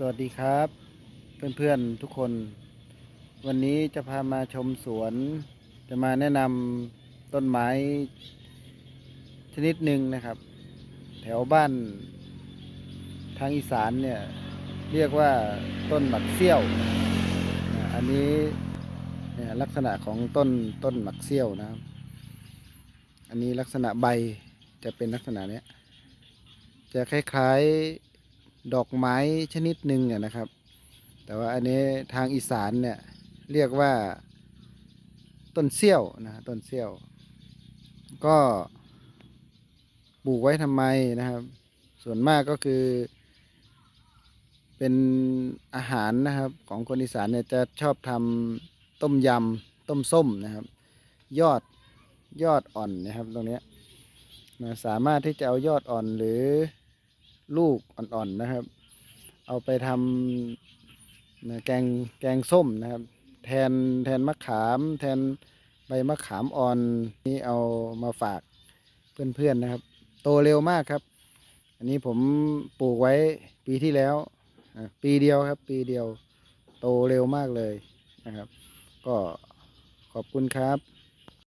สวัสดีครับ เพื่อนๆทุกคน วันนี้จะพามาชมสวน จะมาแนะนำต้นไม้ ชนิดหนึ่งนะครับ แถวบ้านทางอีสานเนี่ย เรียกว่าต้นหมักเซี่ยว อันนี้เนี่ยลักษณะของต้นต้นหมักเซี่ยวนะครับ อันนี้ลักษณะใบจะเป็นลักษณะเนี้ยจะคล้ายๆ ดอกไม้ชนิดหนึ่งนะครับ แต่ว่าอันนี้ทางอีสานเนี่ยเรียกว่าต้นเซี่ยวนะต้นเซี่ยว ก็ปลูกไว้ทำไมนะครับ ส่วนมากก็คือ เป็นอาหารนะครับ ของคนอีสานเนี่ยจะชอบทำต้มยำต้มส้มนะครับ ยอดยอดอ่อนนะครับตรงนี้นะสามารถที่จะเอายอดอ่อนหรือ ลูกอ่อนๆนะครับ เอาไปทำแกงแกงส้มนะครับ แทนแทนมะขาม แทนใบมะขามอ่อนนี่เอามาฝากเพื่อนๆนะครับ โตเร็วมากครับ อันนี้ผมปลูกไว้ปีที่แล้วปีเดียวครับ ปีเดียวโตเร็วมากเลยนะครับ ก็ขอบคุณครับ